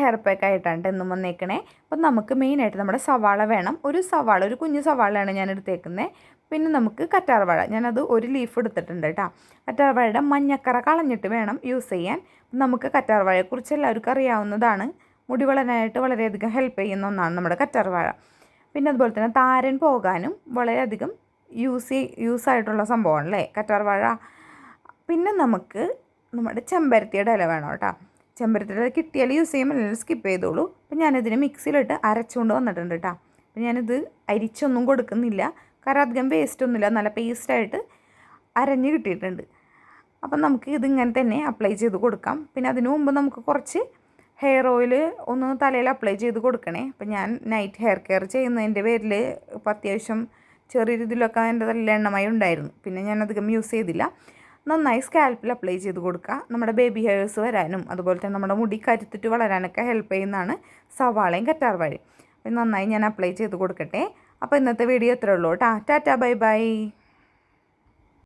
Hair pack ആയിട്ടാണ് എന്നും വന്നേക്കണേ. അപ്പം നമുക്ക് മെയിനായിട്ട് നമ്മുടെ സവാള വേണം. ഒരു സവാള ഒരു കുഞ്ഞു സവാളയാണ് ഞാൻ എടുത്തേക്കുന്നത് പിന്നെ നമുക്ക് കറ്റാർവാഴ ഞാനത് ഒരു ലീഫ് എടുത്തിട്ടുണ്ട് കേട്ടോ. കറ്റാർവാഴയുടെ മഞ്ഞക്കറ കളഞ്ഞിട്ട് വേണം യൂസ് ചെയ്യാൻ. നമുക്ക് കറ്റാർവാഴയെക്കുറിച്ച് എല്ലാവർക്കും അറിയാവുന്നതാണ്. മുടി വളരാനായിട്ട് വളരെയധികം ഹെൽപ്പ് ചെയ്യുന്ന ഒന്നാണ് നമ്മുടെ കറ്റാർവാഴ പിന്നെ അതുപോലെ തന്നെ താരൻ പോകാനും വളരെയധികം യൂസ് യൂസ് ആയിട്ടുള്ള സംഭവമാണ് അല്ലേ? കറ്റാർവാഴ പിന്നെ നമുക്ക് നമ്മുടെ ചെമ്പരത്തിയുടെ ഇല വേണം കേട്ടോ. ചെമ്പരത്തിയുടെ ഇല കിട്ടിയാൽ യൂസ് ചെയ്യുമ്പോൾ അല്ലെങ്കിൽ സ്കിപ്പ് ചെയ്തോളൂ. അപ്പം ഞാനിതിന് മിക്സിയിലിട്ട് അരച്ചുകൊണ്ട് വന്നിട്ടുണ്ട് കേട്ടോ അപ്പം ഞാനിത് അരിച്ചൊന്നും കൊടുക്കുന്നില്ല. കാരണം അധികം വേസ്റ്റ് ഒന്നുമില്ല. നല്ല പേസ്റ്റായിട്ട് അരഞ്ഞ് കിട്ടിയിട്ടുണ്ട്. അപ്പം നമുക്ക് ഇതിങ്ങനെ തന്നെ അപ്ലൈ ചെയ്ത് കൊടുക്കാം. പിന്നെ അതിനു മുമ്പ് നമുക്ക് കുറച്ച് ഹെയർ ഓയിൽ ഒന്ന് തലയിൽ അപ്ലൈ ചെയ്ത് കൊടുക്കണേ. അപ്പം ഞാൻ നൈറ്റ് ഹെയർ കെയർ ചെയ്യുന്നതിന്റെ പേരിൽ ഇപ്പം അത്യാവശ്യം ചെറിയ രീതിയിലൊക്കെ എന്റെ തലയിൽ എണ്ണമായി ഉണ്ടായിരുന്നു. പിന്നെ ഞാൻ അധികം യൂസ് ചെയ്തില്ല. നന്നായി സ്കാൽപ്പിൽ അപ്ലൈ ചെയ്ത് കൊടുക്കുക. നമ്മുടെ ബേബി ഹെയർസ് വരാനും അതുപോലെ തന്നെ നമ്മുടെ മുടി കരുത്തിട്ട് വളരാനൊക്കെ ഹെൽപ്പ് ചെയ്യുന്നതാണ് സവാളയും കറ്റാർവാഴയും. നന്നായി ഞാൻ അപ്ലൈ ചെയ്ത് കൊടുക്കട്ടെ. അപ്പോൾ ഇന്നത്തെ വീഡിയോ ഇത്രേ ഉള്ളൂ കേട്ടോ. Tata bye bye.